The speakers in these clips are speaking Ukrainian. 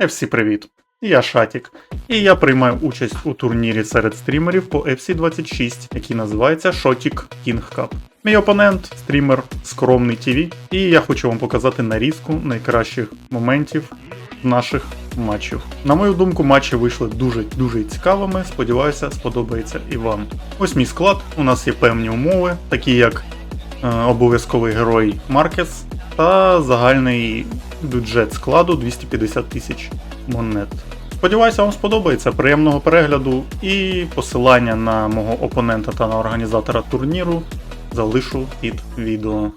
FC привіт! Я Шатік, і я приймаю участь у турнірі серед стрімерів по FC26, який називається Shotik King Cup. Мій опонент стрімер Скромний TV, і я хочу вам показати нарізку найкращих моментів наших матчів. На мою думку, матчі вийшли дуже дуже цікавими. Сподіваюся, сподобається і вам. Ось мій склад. У нас є певні умови, такі як е, обов'язковий герой Маркес та загальний бюджет складу 250 тисяч монет. Сподіваюся, вам сподобається. Приємного перегляду і посилання на мого опонента та на організатора турніру залишу під відео.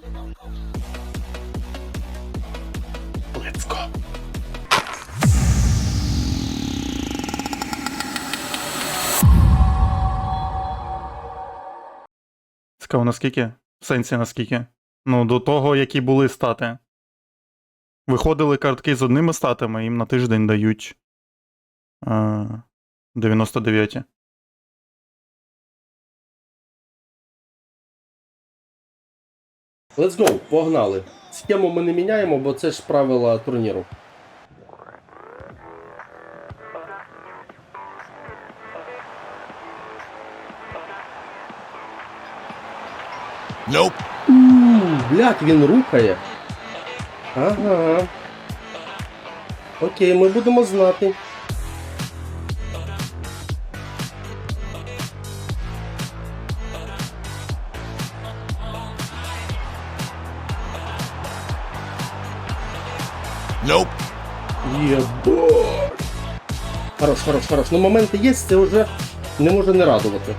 Let's go! Цікаво, наскільки? В сенсі наскільки? Ну, до того, які були стати. Виходили картки з одними статами, їм на тиждень дають е, 99. Let's go, погнали. Схему ми не міняємо, бо це ж правила турніру. Nope. Ууу, блядь, він рухає. Ага. Окей, ми будемо знати. Nope. Єбать. Хорош, хорош, хорош. Ну моменти є, це вже не може не радувати.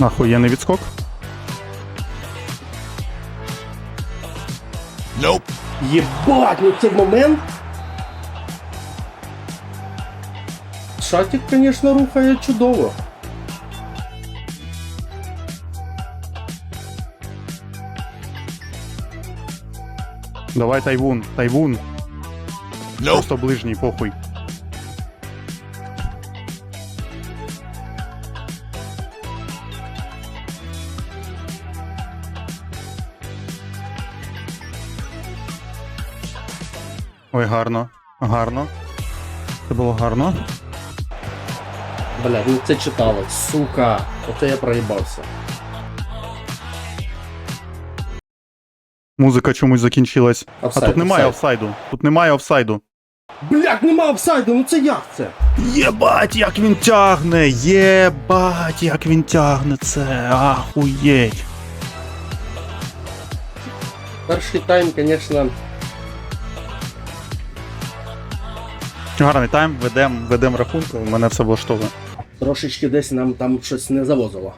Ахуєнний відскок. Nope. Єбать, ну це момент. Шатик, звісно, рухає чудово. Давай тайвун, тайвун. Nope. Просто ближній, похуй. Ой, гарно. Гарно. Це було гарно. Бля, ну це читалось, сука. Оце я проїбався. Музика чомусь закінчилась. Офсайд, а тут немає офсайд. офсайду. Тут немає офсайду. Блядь, нема офсайду, ну це як це? Єбать, як він тягне! Єбать, як він тягне це! Ахуєть! Перший тайм, звісно, Гарний тайм, ведем, ведем рахунку, мене все влаштовує. трошечки десь нам там щось не завозило.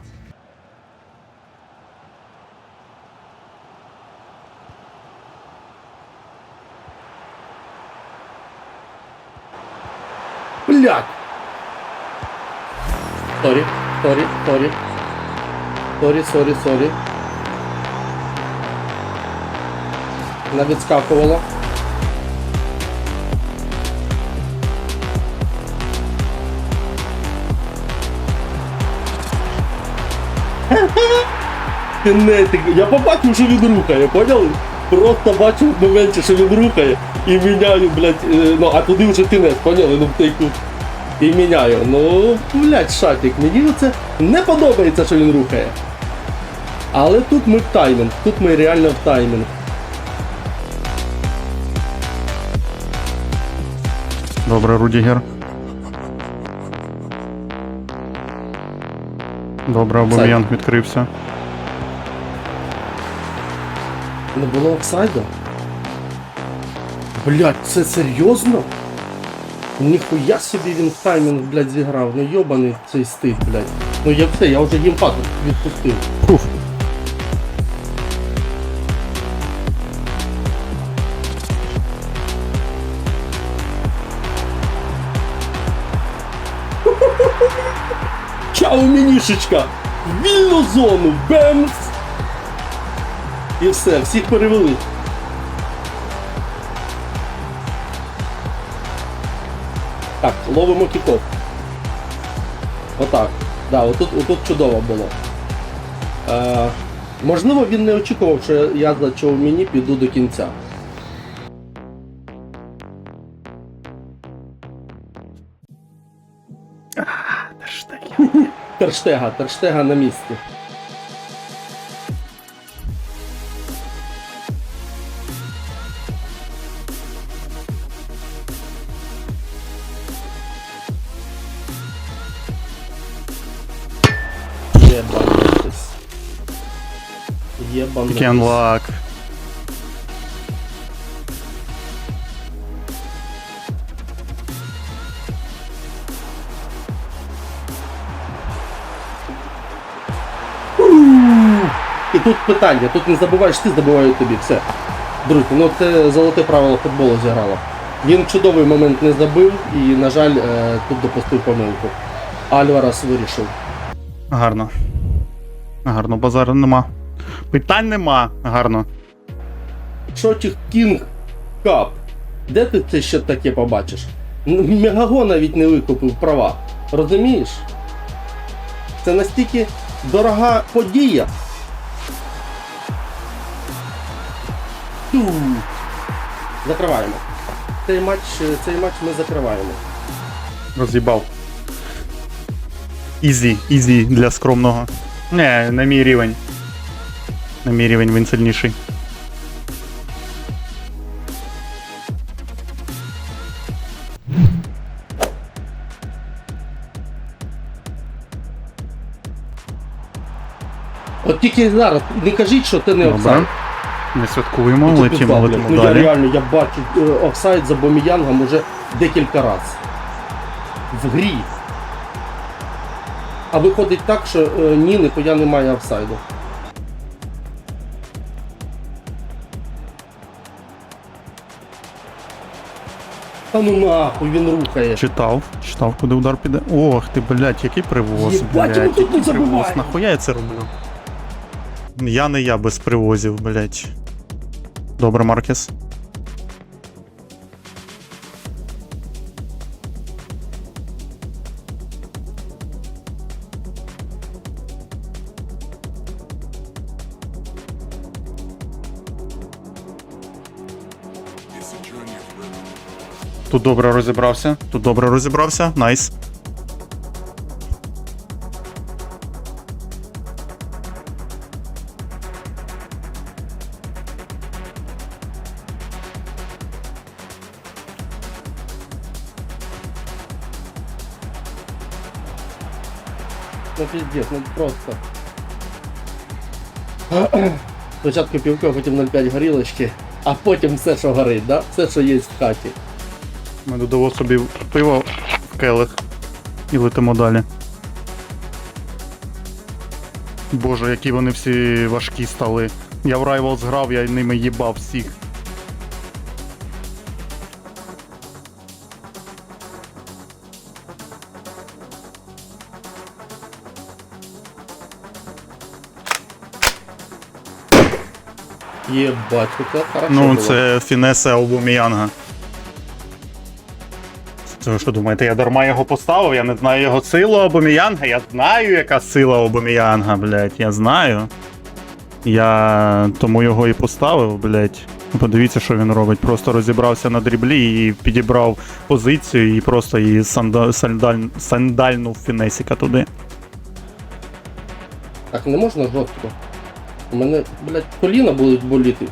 Блядь! Сорі, сорі, сорі. Сорі, сорі, сорі. Не Я побачив, що він рухає, поняли? Просто бачив в моменті, що він рухає, і міняю, блядь, е, ну, а туди вже кінець, поняли? Ну, в той кут. І міняю. Ну, блядь, шатик, мені це не подобається, що він рухає. Але тут ми в таймінг, тут ми реально в таймінг. Добре, Рудігер. Добре, Обом'ян відкрився. Не було офсайду? Блять, це серйозно? Ніхуя собі він в таймінг, блядь, зіграв. Ну йобаний цей стиль, блядь. Ну я все, я вже гімпад відпустив. Фух. Чао, мінішечка! В Вільну зону! Бемс! І все, всіх перевели. Так, ловимо кіков. Отак. Да, отут, отут чудово було. Е, Можливо, він не очікував, що я за Човміні піду до кінця. Терштега, терштега на місці. Єбанитись. Єбанитись. Кенлак. Тут питання, тут не забуваєш, ти забувають тобі. Все. Друзі, ну це золоте правило футболу зіграло. Він чудовий момент не забив і, на жаль, е, тут допустив помилку. Альварас вирішив. Гарно. Гарно, базару нема. Питань нема. Гарно. Шотік Кінг Кап. Де ти це ще таке побачиш? Мегаго навіть не викупив права. Розумієш? Це настільки дорога подія. Закриваємо. Цей матч, цей матч ми закриваємо. Роз'їбав. Ізі, ізі для скромного. Не, на мій рівень. На мій рівень він сильніший. От тільки зараз не кажіть, що ти не Добре. Не святкуємо, Ну, це летімо, пізда, летимо. Ну я далі. реально я бачу е, офсайд за Боміянгом уже декілька разів. В грі. А виходить так, що е, ні, ніхуя немає офсайду. Та ну нахуй він рухає. Читав, читав, куди удар піде. Ох ти, блядь, який привоз, Єбать, блядь, йому тут не який привоз. забиває. Нахуя я це роблю? Я не я без привозів, блядь. Добре, Маркес. Тут добре розібрався. Тут добре розібрався. Найс. Піздець, ну просто. Спочатку півко, потім 0,5 горілочки, а потім все, що горить, да? Все, що є в хаті. Ми додамо собі пиво в келих і летимо далі. Боже, які вони всі важкі стали. Я в Rivals грав, я ними їбав всіх. Це хорошо Ну, це фінеса Аубаміянга. Це ви що думаєте, я дарма його поставив? Я не знаю його силу Аубаміянга. Я знаю, яка сила Аубаміянга, блядь, я знаю. Я тому його і поставив, блядь. Подивіться, що він робить. Просто розібрався на дріблі і підібрав позицію і просто її санда... сандаль... сандальнув фінесіка туди. Так не можна жорстко. У мене, блядь, коліна будуть боліти.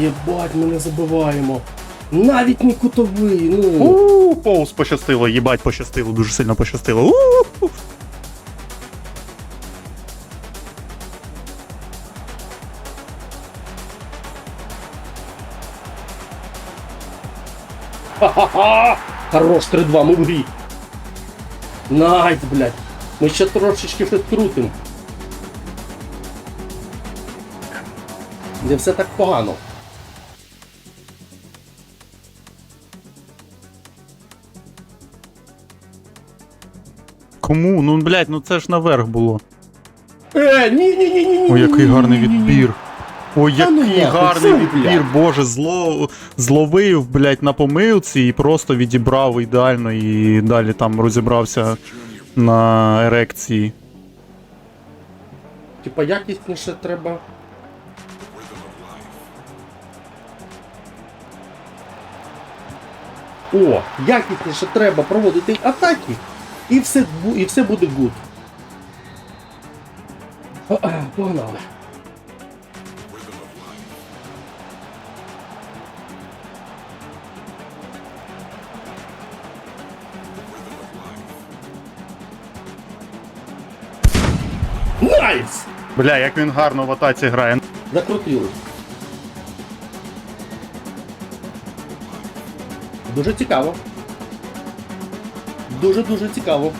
Єбать, ми не забиваємо. Навіть не кутовий, ну. У Поус пощастило, їбать, пощастило, дуже сильно пощастило. У-у-у. Ха-ха-ха! Хорош, 3-2, ми в грі. Найс, блядь. Ми ще трошечки підкрутим. Не все так погано. Кому? Ну, блядь, ну це ж наверх було. Е, ні, ні, ні, ні, ні. Ой, який гарний відбір. Ой, Та ну який нахуй, гарний фу, відбір, блядь. боже, зло, зловив, блядь, на помилці і просто відібрав ідеально і далі там розібрався на ерекції. типа якісніше треба. О, якісніше треба проводити атаки, і все, і все буде гуд. Погнали. Найс! Бля, як він гарно в атаці грає. Закрутили. Дуже цікаво. Дуже-дуже цікаво.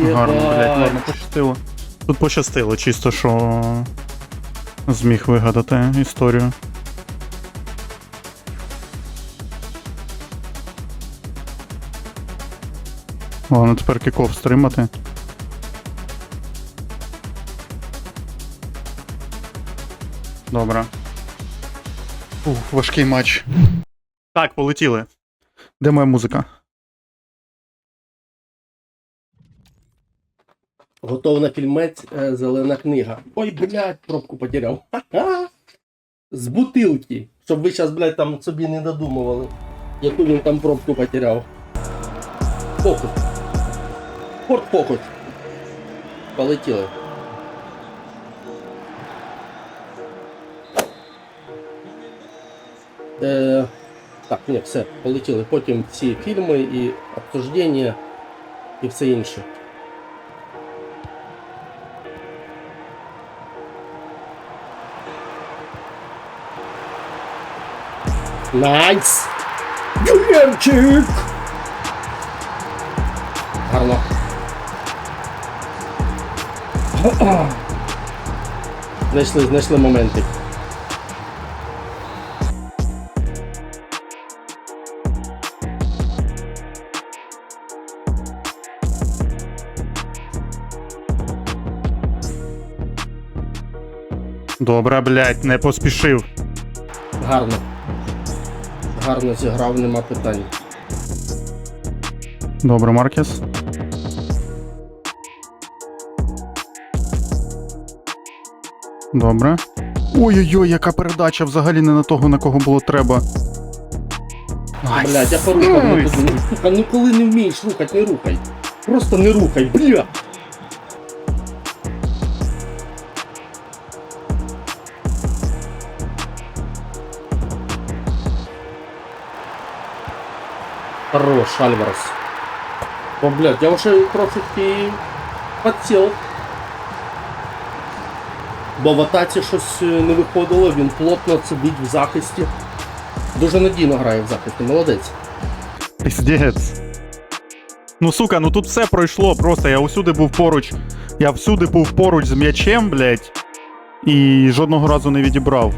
Гарно, блядь, ладно, пощастило. Тут пощастило, чисто, що зміг вигадати історію. Ладно, тепер кікоф стримати. Добре. Ух, важкий матч. Так, полетіли. Де моя музика? Готов на фільмець е, зелена книга. Ой, блядь, пробку потеряв. Ха-ха. З бутилки. Щоб ви зараз, блядь, там собі не додумували, яку він там пробку потеряв. Покут. Порт покут. Полетіли. Е, так, ні, все, полетіли. Потім ці фільми і обсуждення і все інше. Найс! Юрчик! Гарно. Знайшли, знайшли моментик. Добре, блядь, не поспішив. Гарно. Гарно зіграв, нема питань. Добре, Маркес. Добре. Ой-ой-ой, яка передача взагалі не на того, на кого було треба. Блядь, я порухав не буду. Ну, сука, ну коли не вмієш рухати, не рухай. Просто не рухай, бля! Хорош, Альварес. О, блядь, я вже трошки підсів. Бо в атаці щось е, не виходило, він плотно сидить в захисті. Дуже надійно грає в захисті, молодець. Піздець. Ну сука, ну тут все пройшло просто. Я усюди був поруч. Я всюди був поруч з м'ячем, блядь. І жодного разу не відібрав.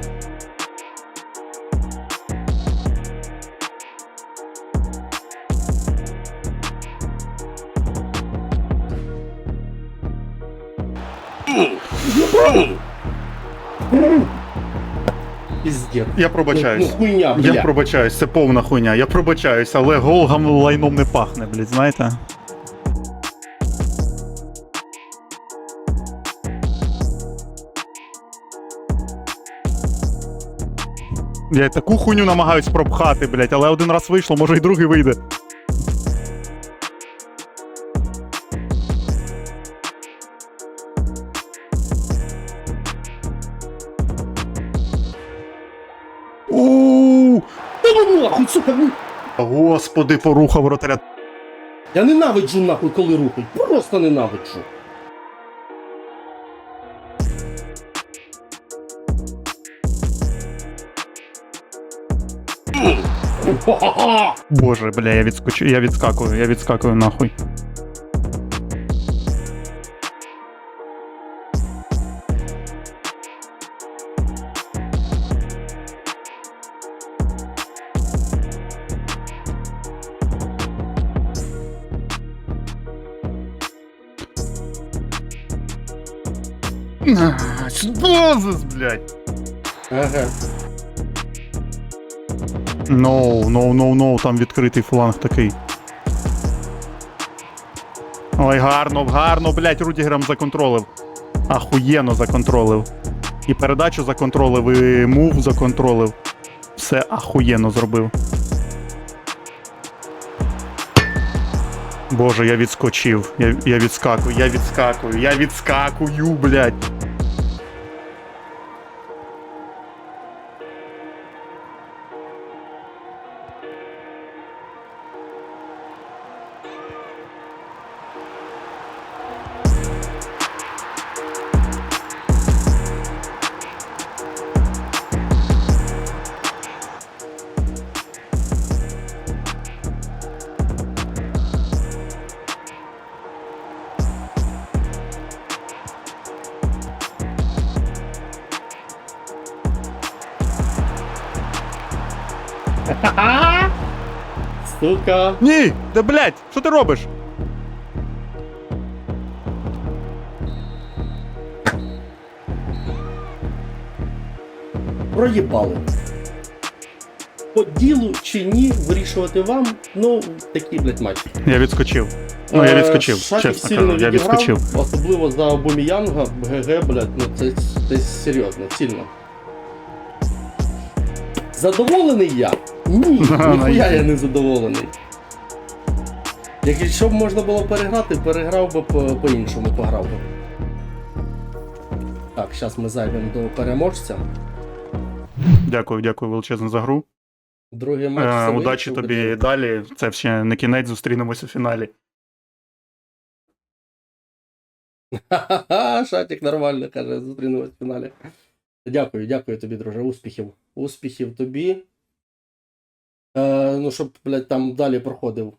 Піздец. Я Ну, пробачаюсь. ну хуйня, бля. Я пробачаюсь, це повна хуйня. Я пробачаюсь, але гол гам лайном не пахне, блядь, знаєте? Я таку хуйню намагаюсь пропхати, блядь, але один раз вийшло, може і другий вийде. Нахуй, сука. Господи, поруха ротаря. Я ненавиджу нахуй, коли рухають. Просто ненавиджу. Боже, бля, я відскочу, я відскакую, я відскакую нахуй. Бозис, блядь. Ага. Ноу, ноу, ноу, ноу, там відкритий фланг такий. Ой, гарно, гарно, блядь, Рудігером законтролив. Ахуєнно законтролив. І передачу законтролив, і мув законтролив. Все ахуєнно зробив. Боже, я відскочив. Я, я відскакую, я відскакую, я відскакую, блядь. Сука. Ні! Да блядь, що ти робиш? Проїбали. По ділу чи ні, вирішувати вам. Ну, такий, блядь, матч. Я відскочив. Ну, я Е, відскочив, Шахів чесно сильно кажу, я відіграв, відскочив. Особливо за Обоміянга, ГГ, блядь, ну це, це серйозно, сильно. Задоволений я? Ні, ніхуя я не задоволений. Якщо б можна було переграти, переграв би по- по-іншому, пограв би. Так, зараз ми зайдемо до переможця. Дякую, дякую величезно за гру. Другий матч. Е, удачі тобі блін. далі. Це ще не кінець, зустрінемось у фіналі. Ха-ха-ха, шатик нормально, каже, зустрінемось в фіналі. Дякую, дякую тобі, друже. Успіхів. Успіхів тобі. Е, ну, щоб, блядь, там далі проходив.